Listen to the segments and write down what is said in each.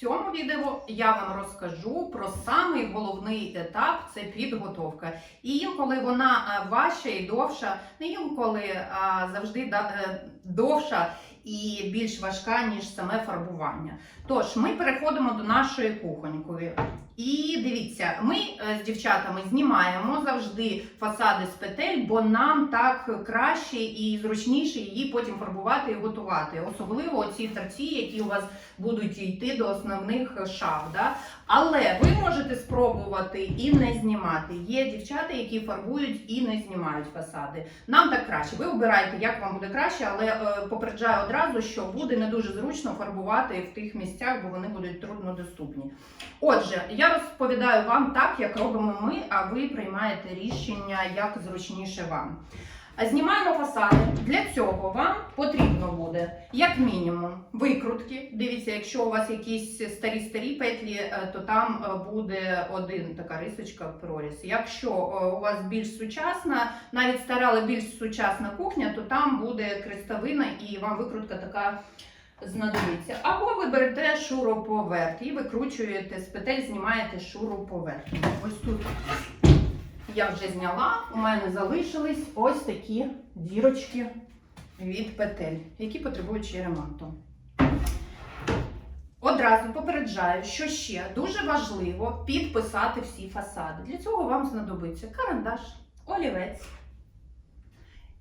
Цьому відео я вам розкажу про самий головний етап це підготовка. І інколи вона е, важча і довша, не інколи а завжди е, довша і більш важка, ніж саме фарбування. Тож ми переходимо до нашої кухоньки. І дивіться, ми е, з дівчатами знімаємо завжди фасади з петель, бо нам так краще і зручніше її потім фарбувати і готувати. Особливо ці торці, які у вас будуть йти до основних шав. Да? Але ви можете спробувати і не знімати. Є дівчата, які фарбують і не знімають фасади. Нам так краще. Ви обираєте, як вам буде краще, але е, попереджаю одразу, що буде не дуже зручно фарбувати в тих місцях, бо вони будуть труднодоступні. Отже, я розповідаю вам так, як робимо ми, а ви приймаєте рішення, як зручніше вам. Знімаємо фасади. Для цього вам потрібно буде, як мінімум, викрутки. Дивіться, якщо у вас якісь старі-старі петлі, е, то там е, буде один така рисочка проріз. Якщо е, у вас більш сучасна, навіть стара, але більш сучасна кухня, то там буде крестовина і вам викрутка така знадобиться. Або ви берете шуруповерт і викручуєте з петель, знімаєте шуруповерт. Ось тут я вже зняла, у мене залишились ось такі дірочки від петель, які потребують ще ремонту. Одразу попереджаю, що ще дуже важливо підписати всі фасади. Для цього вам знадобиться карандаш, олівець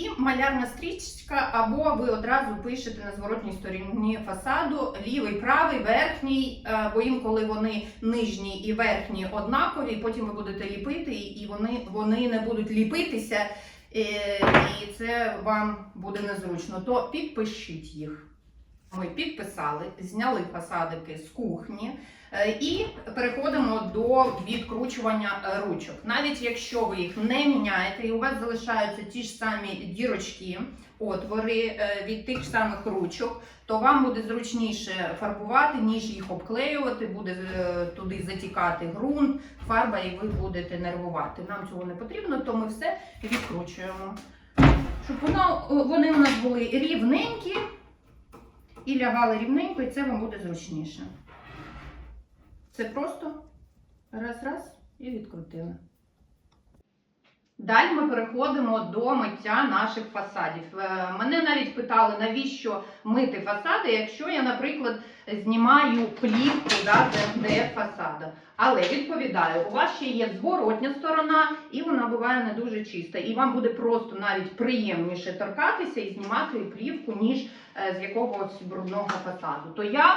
і малярна стрічка, або ви одразу пишете на зворотній стороні фасаду лівий, правий, верхній, е, бо інколи вони нижні і верхні однакові, потім ви будете ліпити, і вони, вони не будуть ліпитися, е, і це вам буде незручно. То підпишіть їх. Ми підписали, зняли фасадики з кухні е, і переходимо до відкручування е, ручок. Навіть якщо ви їх не міняєте, і у вас залишаються ті ж самі дірочки, отвори е, від тих самих ручок, то вам буде зручніше фарбувати, ніж їх обклеювати, буде туди затікати ґрунт, фарба, і ви будете нервувати. Нам цього не потрібно, то ми все відкручуємо. Щоб воно, вони у нас були рівненькі і лягали рівненько, і це вам буде зручніше. Це просто раз-раз і відкрутили. Далі ми переходимо до миття наших фасадів. Е, Мене навіть питали, навіщо мити фасади, якщо я, наприклад, знімаю плівку да, з МДФ фасада. Але відповідаю, у вас ще є зворотня сторона, і вона буває не дуже чиста. І вам буде просто навіть приємніше торкатися і знімати плівку, ніж е, з якогось брудного фасаду. То я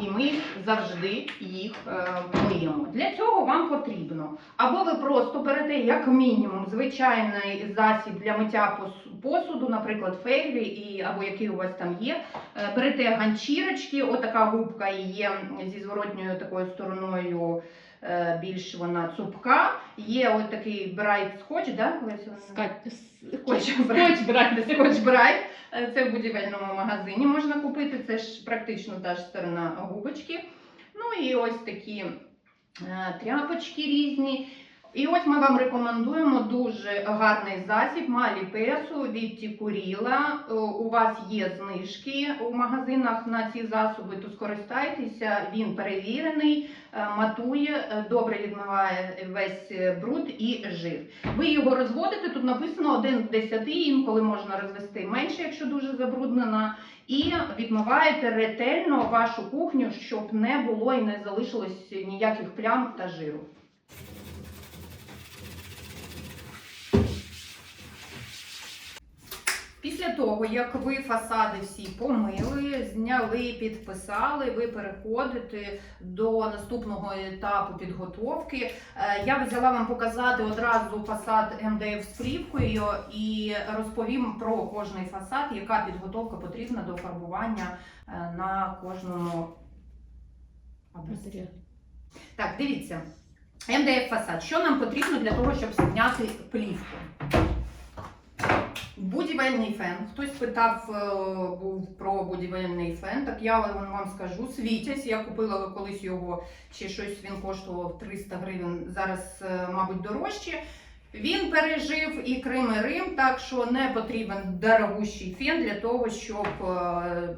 і ми завжди їх е, миємо. Для цього вам потрібно або ви просто берете як мінімум звичайний засіб для миття посуду, наприклад, фейрі, і або який у вас там є. Е, Берете ганчірочки, отака губка є зі зворотньою такою стороною. Е, Більш вона цупка. Є ось такий брайт скотч, да? Скотч брайт. Скотч брайт. Е, Це в будівельному магазині можна купити. Це ж практично та ж сторона губочки. Ну і ось такі е, тряпочки різні. І ось ми вам рекомендуємо дуже гарний засіб Малі Песу від Тікуріла. Е, У вас є знижки у магазинах на ці засоби, то скористайтеся. Він перевірений, е, матує, е, добре відмиває весь бруд і жир. Ви його розводите, тут написано 1 в 10, інколи можна розвести менше, якщо дуже забруднена. І відмиваєте ретельно вашу кухню, щоб не було і не залишилось ніяких плям та жиру. Після того, як ви фасади всі помили, зняли, підписали, ви переходите до наступного етапу підготовки. Е, Я взяла вам показати одразу фасад МДФ з плівкою і розповім про кожний фасад, яка підготовка потрібна до фарбування е, на кожному образці. Так, дивіться. МДФ фасад. Що нам потрібно для того, щоб зняти плівку? Будівельний фен. Хтось питав е, був про будівельний фен. Так я вам скажу. світять. Я купила колись його, чи щось він коштував 300 гривень. Зараз, е, мабуть, дорожче. Він пережив і Крим, і Рим, так що не потрібен дорогущий фен для того, щоб е,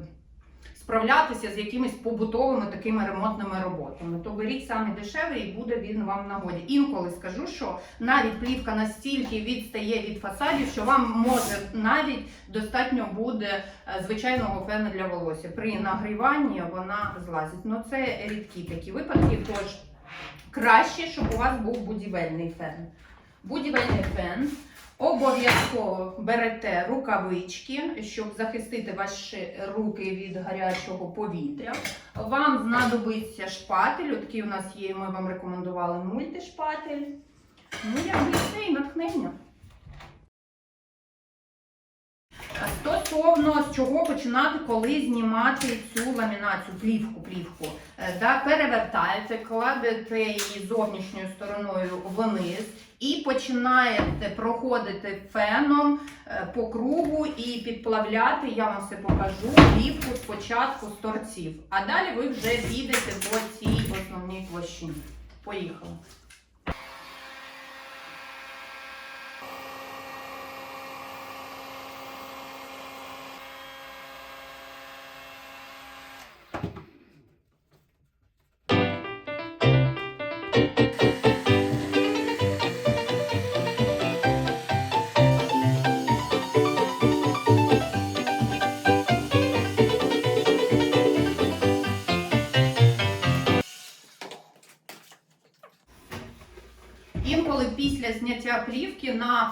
справлятися з якимись побутовими такими ремонтними роботами. То беріть саме дешевий і буде він вам нагоді. Інколи скажу, що навіть плівка настільки відстає від фасадів, що вам може навіть достатньо буде е, звичайного фену для волосся. При нагріванні вона злазить. Ну це рідкі такі випадки, тож краще, щоб у вас був будівельний фен. Будівельний фен. Обов'язково берете рукавички, щоб захистити ваші руки від гарячого повітря. Вам знадобиться шпатель. Такий у нас є, ми вам рекомендували мультишпатель. Ну, все і натхнення. Стосовно з чого починати, коли знімати цю ламінацію, плівку, плівку. Е, Да, перевертаєте, кладете її зовнішньою стороною вниз і починаєте проходити феном е, по кругу і підплавляти, я вам все покажу, плівку спочатку з торців. А далі ви вже підете по цій основній площині. Поїхали.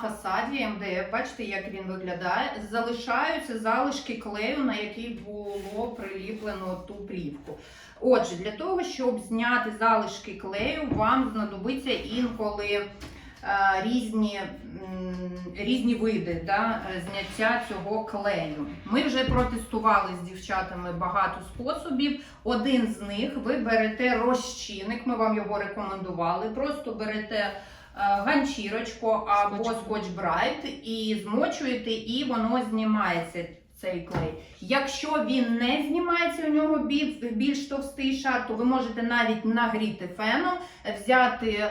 Фасаді МДФ, бачите, як він виглядає, залишаються залишки клею, на який було приліплено ту плівку. Отже, для того, щоб зняти залишки клею, вам знадобиться інколи е, різні, різні види да, зняття цього клею. Ми вже протестували з дівчатами багато способів. Один з них ви берете розчинник, ми вам його рекомендували. Просто берете ганчірочку або Скотч. скотч брайт і змочуєте, і воно знімається. Цей клей. Якщо він не знімається, у нього більш товстий шар, то ви можете навіть нагріти феном, взяти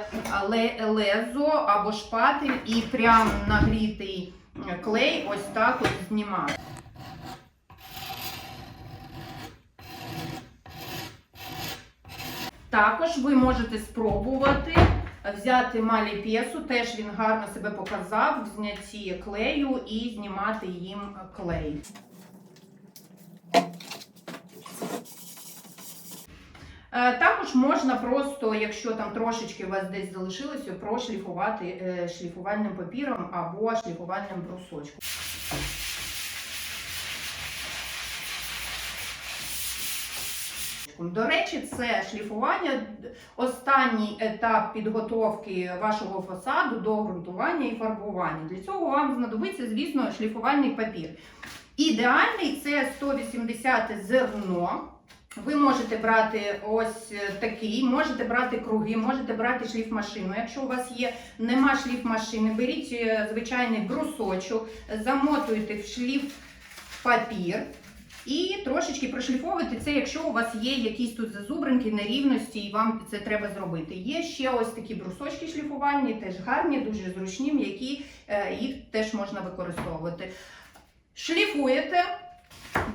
е, лезо або шпатель і прям нагрітий е, клей ось так от знімати. Також ви можете спробувати взяти малі п'єсу, теж він гарно себе показав в знятті клею і знімати їм клей. Е, Також можна просто, якщо там трошечки у вас десь залишилося, прошліфувати е, шліфувальним папіром або шліфувальним брусочком. До речі, це шліфування останній етап підготовки вашого фасаду до ґрунтування і фарбування. Для цього вам знадобиться, звісно, шліфувальний папір. Ідеальний це 180 зерно. Ви можете брати ось такий, можете брати круги, можете брати шліфмашину. Якщо у вас є нема шліфмашини, беріть е, звичайний брусочок, замотуйте в шліф папір. І трошечки прошліфовувати це, якщо у вас є якісь тут зазубринки, нерівності, і вам це треба зробити. Є ще ось такі брусочки шліфувальні, теж гарні, дуже зручні, м'які, е, їх теж можна використовувати. Шліфуєте,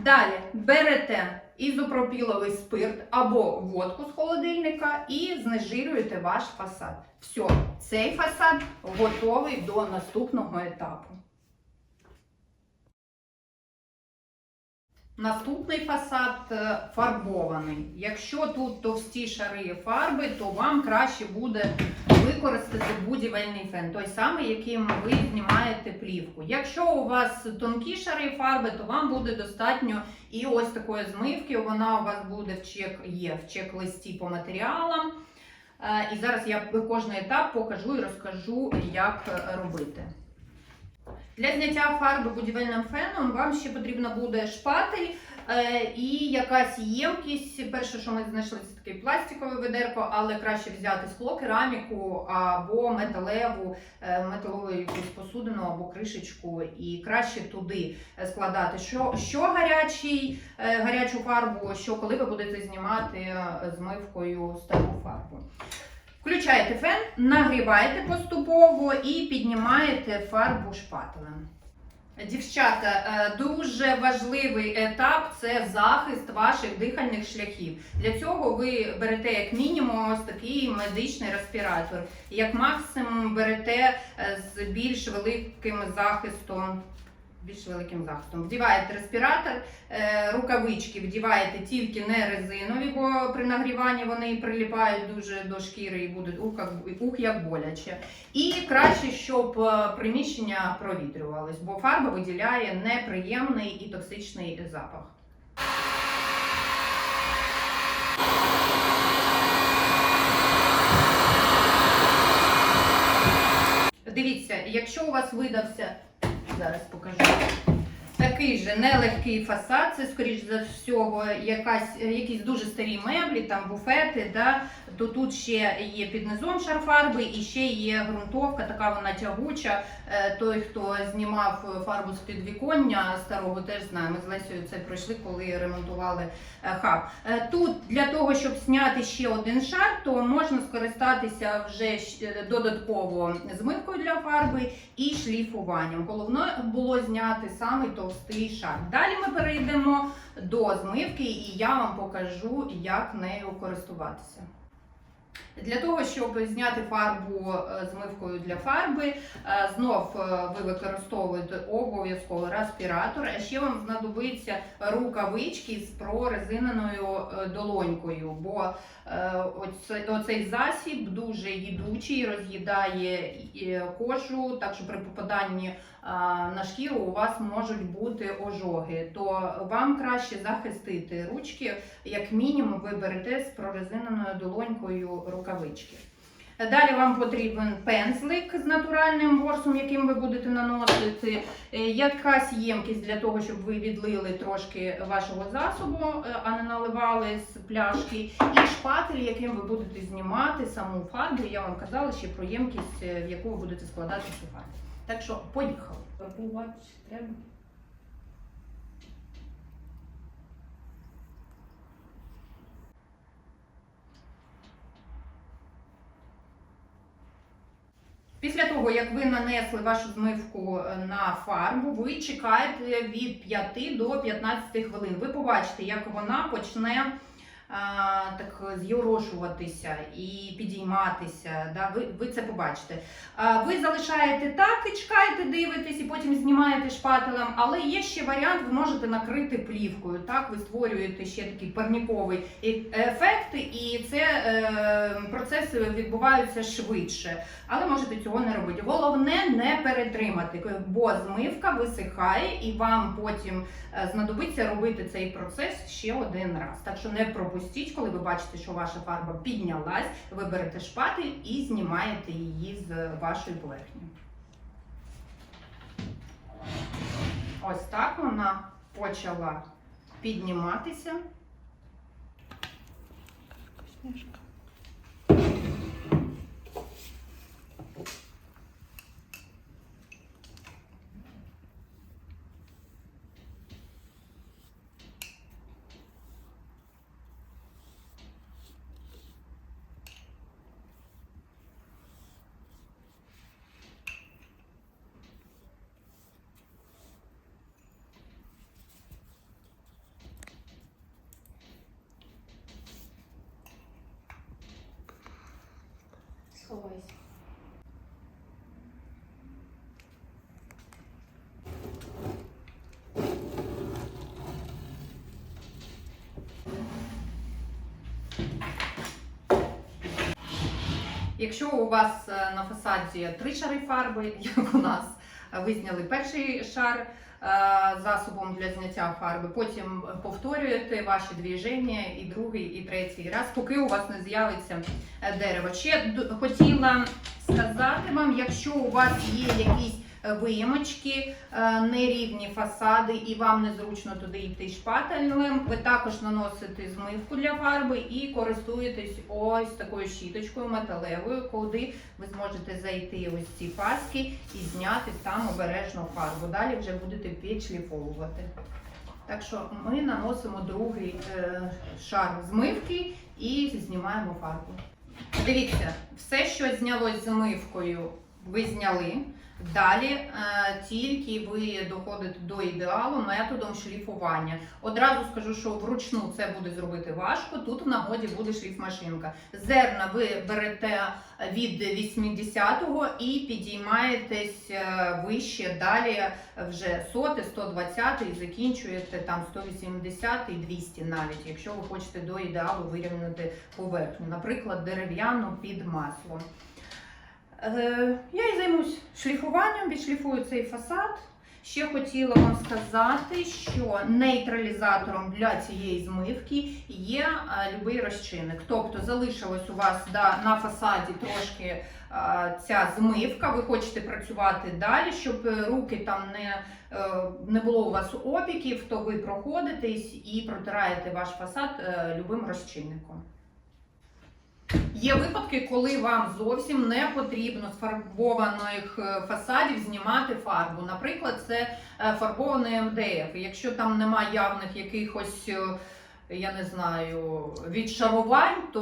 далі берете ізопропіловий спирт або водку з холодильника і знежирюєте ваш фасад. Все, цей фасад готовий до наступного етапу. Наступний фасад е, фарбований. Якщо тут товсті шари фарби, то вам краще буде використати будівельний фен, той самий, яким ви знімаєте плівку. Якщо у вас тонкі шари фарби, то вам буде достатньо і ось такої змивки. Вона у вас буде в чек, є в чек-листі по матеріалам. Е, І зараз я кожний етап покажу і розкажу, як е, робити. Для зняття фарби будівельним феном вам ще потрібно буде шпатель е, і якась ємкість. Перше, що ми знайшли, це таке пластикове ведерко, але краще взяти скло, кераміку або металеву, е, металову якусь посудину або кришечку, і краще туди складати що, що гарячий, е, гарячу фарбу, що коли ви будете знімати змивкою стару фарбу. Включаєте фен, нагріваєте поступово і піднімаєте фарбу шпателем. Дівчата, е, дуже важливий етап це захист ваших дихальних шляхів. Для цього ви берете як мінімум ось такий медичний респіратор, як максимум берете е, з більш великим захистом. Більш великим захистом. Вдіваєте респіратор, е, рукавички вдіваєте тільки не резинові, бо при нагріванні вони приліпають дуже до шкіри і будуть ух, ух як боляче. І краще, щоб е, приміщення провітрювалось, бо фарба виділяє неприємний і токсичний запах. Дивіться, якщо у вас видався, зараз покажу. Такий же нелегкий фасад, це, скоріш за всього, якась, якісь дуже старі меблі, там буфети, да? то тут ще є під низом шар фарби і ще є ґрунтовка, така вона тягуча. Е, Той, хто знімав фарбу з підвіконня старого, теж знає. Ми з Лесею це пройшли, коли ремонтували е, хаб. Е, Тут для того, щоб зняти ще один шар, то можна скористатися вже додатково змивкою для фарби і шліфуванням. Головне було зняти самий товстий шар. Далі ми перейдемо до змивки, і я вам покажу, як нею користуватися. Для того, щоб зняти фарбу е, змивкою для фарби, е, знов е, ви використовуєте обов'язково респіратор, а ще вам знадобиться рукавички з прорезиненою долонькою, бо оцей засіб дуже їдучий, роз'їдає кожу, так що при попаданні на шкіру у вас можуть бути ожоги, то вам краще захистити ручки, як мінімум ви берете з прорезиненою долонькою рукавички. Далі вам потрібен пензлик з натуральним ворсом, яким ви будете наносити, е, якась ємкість для того, щоб ви відлили трошки вашого засобу, е, а не наливали з пляшки, і шпатель, яким ви будете знімати саму фарбу. Я вам казала ще про ємкість, е, в яку ви будете складати цю фарбу. Так що поїхали. Фарбувати треба. Після того, як ви нанесли вашу змивку е, на фарбу, ви чекаєте від 5 до 15 хвилин. Ви побачите, як вона почне так з'єрошуватися і підійматися. Да? Ви, ви це побачите. Ви залишаєте так і чекаєте, дивитесь, і потім знімаєте шпателем. Але є ще варіант, ви можете накрити плівкою. Так, ви створюєте ще такий парніковий е- ефект, і це е, процеси відбуваються швидше але можете цього не робити. Головне не перетримати, бо змивка висихає і вам потім е, знадобиться робити цей процес ще один раз. Так що не пропустіть, коли ви бачите, що ваша фарба піднялась, ви берете шпатель і знімаєте її з вашої поверхні. Ось так вона почала підніматися. Сховайся. Якщо у вас е, на фасаді три шари фарби, як у нас, е, ви зняли перший шар засобом для зняття фарби, потім повторюєте ваші движення і другий, і третій раз, поки у вас не з'явиться е, дерево. Ще хотіла сказати вам, якщо у вас є якісь е, виємочки, е, нерівні фасади, і вам незручно туди йти шпателем, ви також наносите змивку для фарби і користуєтесь ось такою щіточкою металевою, куди ви зможете зайти ось ці паски і зняти там обережно фарбу. Далі вже будете підшліфовувати. Так що ми наносимо другий е, шар змивки і знімаємо фарбу. Дивіться, все, що знялось змивкою, ви зняли. Далі е, тільки ви доходите до ідеалу методом шліфування. Одразу скажу, що вручну це буде зробити важко. Тут в нагоді буде шліфмашинка. Зерна ви берете від 80-го і підіймаєтесь е, вище. Далі вже соти, 120 і закінчуєте там 180 і 200 навіть, якщо ви хочете до ідеалу вирівняти поверхню, наприклад, дерев'яну під маслом. Е, Я і займусь шліфуванням, відшліфую цей фасад. Ще хотіла вам сказати, що нейтралізатором для цієї змивки є е, любий розчинник. Тобто залишилось у вас да, на фасаді трошки е, ця змивка, ви хочете працювати далі, щоб е, руки там не, не було у вас опіків, то ви проходитесь і протираєте ваш фасад любим розчинником. Є випадки, коли вам зовсім не потрібно з фарбованих е, фасадів знімати фарбу. Наприклад, це е, фарбований МДФ. Якщо там немає явних якихось, е, я не знаю, відшарувань, то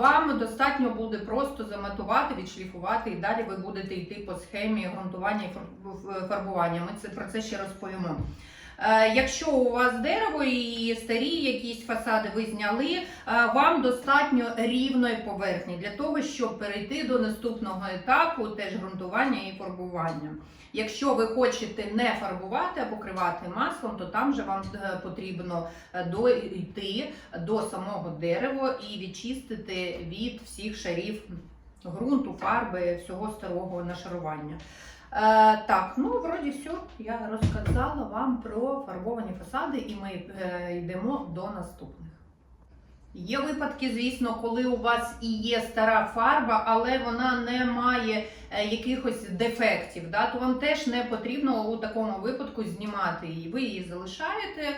вам достатньо буде просто заметувати, відшліфувати, і далі ви будете йти по схемі ґрунтування і фарбування. Ми це про це ще розповімо. Е, Якщо у вас дерево і старі якісь фасади ви зняли, е, вам достатньо рівної поверхні для того, щоб перейти до наступного етапу теж ґрунтування і фарбування. Якщо ви хочете не фарбувати, а покривати маслом, то там же вам е, потрібно дойти до самого дерева і відчистити від всіх шарів ґрунту, фарби, всього старого нашарування. Е, так, ну вроді все. Я розказала вам про фарбовані фасади, і ми е, йдемо до наступних. Є випадки, звісно, коли у вас і є стара фарба, але вона не має е, якихось дефектів. Да? То вам теж не потрібно у такому випадку знімати її. Ви її залишаєте,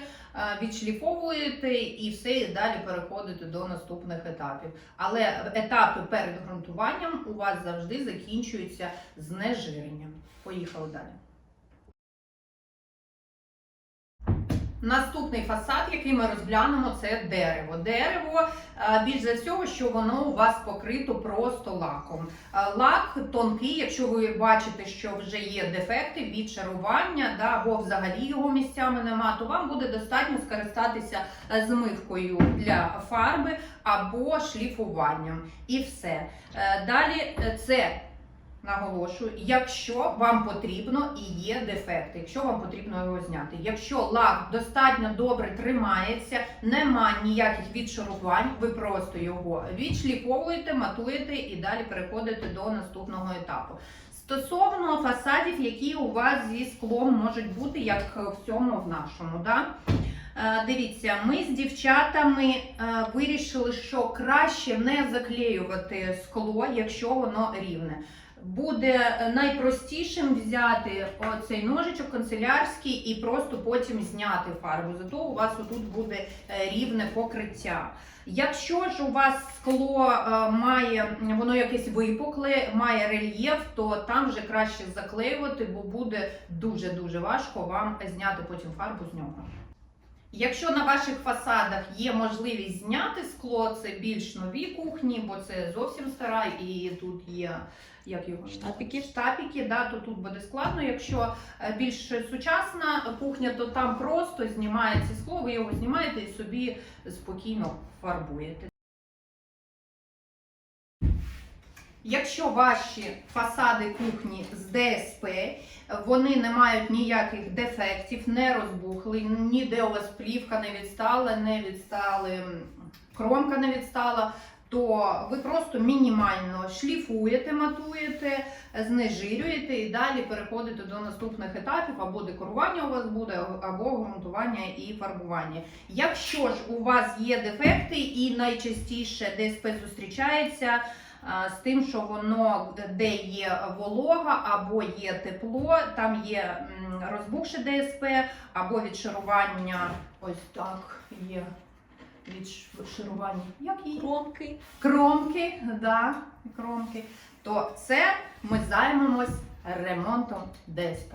відшліфовуєте і все, і далі переходите до наступних етапів. Але етапи перед ґрунтуванням у вас завжди закінчуються знежиренням. Поїхали далі. Наступний фасад, який ми розглянемо, це дерево. Дерево е, більш за всього, що воно у вас покрито просто лаком. Е, Лак тонкий, якщо ви бачите, що вже є дефекти від шарування, да, або взагалі його місцями нема, то вам буде достатньо скористатися е, змивкою для фарби або шліфуванням. І все. Далі це Наголошую, якщо вам потрібно і є дефекти, якщо вам потрібно його зняти. Якщо лак достатньо добре тримається, нема ніяких відшарувань, ви просто його відшліфовуєте, матуєте і далі переходите до наступного етапу. Стосовно фасадів, які у вас зі склом можуть бути, як в цьому в нашому. Да? Е, Дивіться, ми з дівчатами е, вирішили, що краще не заклеювати скло, якщо воно рівне. Буде найпростішим взяти оцей ножичок канцелярський і просто потім зняти фарбу. Зато у вас отут буде е, рівне покриття. Якщо ж у вас скло е, має воно якесь випукле, має рельєф, то там вже краще заклеювати, бо буде дуже дуже важко вам зняти потім фарбу з нього. Якщо на ваших фасадах є можливість зняти скло, це більш нові кухні, бо це зовсім стара, і тут є як його штапіки. Штапіки, да, то тут буде складно. Якщо е, більш сучасна кухня, то там просто знімається скло, ви його знімаєте і собі спокійно фарбуєте. Якщо ваші фасади кухні з ДСП, вони не мають ніяких дефектів, не розбухли, ніде у вас плівка не відстала, не відстали, кромка не відстала, то ви просто мінімально шліфуєте, матуєте, знежирюєте і далі переходите до наступних етапів, або декорування у вас буде, або ґрунтування і фарбування. Якщо ж у вас є дефекти, і найчастіше ДСП зустрічається з тим, що воно де є волога або є тепло, там є розбухше ДСП, або відшарування, ось так є відшарування. Як її? Кромки. кромки, да, кромки, то це ми займемось ремонтом ДСП.